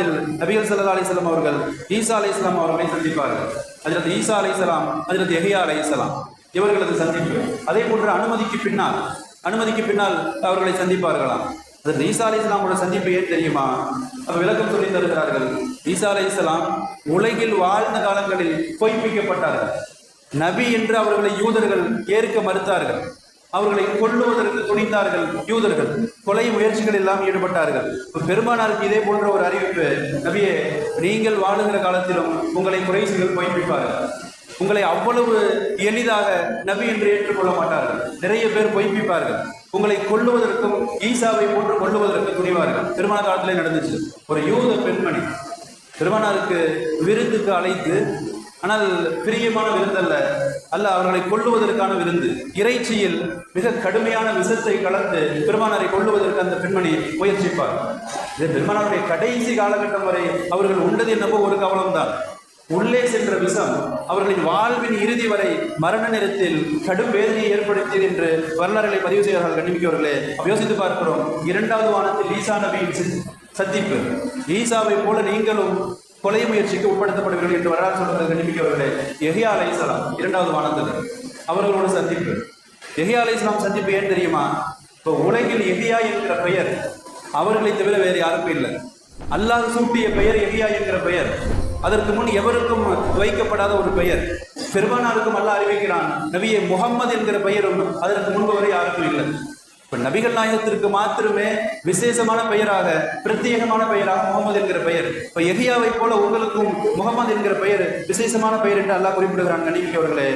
மேராஜில் நபிகள் சல்லா அலிஸ்லாம் அவர்கள் ஈசா அலைஹிஸ்ஸலாம் அவர்களை சந்திப்பார்கள். ஹஜ்ரத் ஈசா அலைஹிஸ்ஸலாம் ஹஜ்ரத் யஹ்யா அலைஹிஸ்ஸலாம் இவர்களது சந்திப்பு. அதே போன்று அனுமதிக்கு பின்னால் அனுமதிக்கு பின்னால் அவர்களை சந்திப்பார்களாம். அதில் ஈசா அலி இஸ்லாமோட சந்திப்பு ஏன் தெரியுமா? அப்ப விளக்கம் சொல்லி தருகிறார்கள். ஈசா அலி இஸ்லாம் உலகில் வாழ்ந்த காலங்களில் பொய்ப்பிக்கப்பட்டார்கள். நபி என்று அவர்களை யூதர்கள் ஏற்க மறுத்தார்கள். அவர்களை கொள்ளுவதற்கு துணிந்தார்கள் யூதர்கள். கொலை முயற்சிகள் எல்லாம் ஈடுபட்டார்கள். பெருமானாருக்கு இதே போன்ற ஒரு அறிவிப்பு நபியே நீங்கள் வாழுகிற காலத்திலும் உங்களை குறைசிகள் பொய்ப்பிப்பார்கள். உங்களை அவ்வளவு எளிதாக நபி என்று ஏற்றுக்கொள்ள மாட்டார்கள். நிறைய பேர் பொய்ப்பிப்பார்கள். உங்களை கொள்ளுவதற்கும் ஈசாவை போன்று கொள்ளுவதற்கு துணிவார்கள். திருமண காலத்திலே நடந்துச்சு. ஒரு யூத பெண்மணி பெருமானாருக்கு விருந்துக்கு அழைத்து ஆனால் பிரியமான விருந்தல்ல. அல்ல அவர்களை கொல்லுவதற்கான விருந்து. இறைச்சியில் மிக கடுமையான விஷத்தை கலந்து பெருமானாரை கொல்லுவதற்கு அந்த பெண்மணி முயற்சிப்பார். இது பெருமானாருடைய கடைசி காலகட்டம் வரை அவர்கள் உண்டது என்னவோ ஒரு கவனம்தான். உள்ளே சென்ற விஷம் அவர்களின் வாழ்வின் இறுதி வரை மரண நேரத்தில் கடும் வேதனையை ஏற்படுத்தியது என்று வரலாறுகளை பதிவு செய்கிறார்கள் கண்ணிமிக்கவர்களே யோசித்து பார்க்கிறோம். இரண்டாவது வானத்தில் ஈசா நபியின் சந்திப்பு. ஈசாவை போல நீங்களும் கொலை முயற்சிக்கு உட்படுத்தப்படுவீர்கள் என்று வரலாறு சொல்கிறது கண்டிப்பிக்கவர்களே எஹியா அலைசலாம் இரண்டாவது வானந்தது அவர்களோட சந்திப்பு. எஹியா அலைசலாம் சந்திப்பு ஏன் தெரியுமா? இப்போ உலகில் எஹியா என்கிற பெயர் அவர்களை தவிர வேறு யாருக்கும் இல்லை. அல்லாஹ் சூட்டிய பெயர் எஹியா என்கிற பெயர். அதற்கு முன் எவருக்கும் வைக்கப்படாத ஒரு பெயர். பெருமானாருக்கும் அல்லாஹ் அறிவிக்கிறான் நபியை முகம்மது என்கிற பெயரும் அதற்கு முன்பு வரை யாருக்கும் இல்லை. இப்ப நபிகள் நாயகத்திற்கு மாத்திரமே விசேஷமான பெயராக பிரத்யேகமான பெயராக முகமது என்கிற பெயர். இப்ப எஹியாவை போல உங்களுக்கும் முகமது என்கிற பெயர் விசேஷமான பெயர் என்று அல்லாஹ் குறிப்பிடுகிறான். நடிகை அவர்களே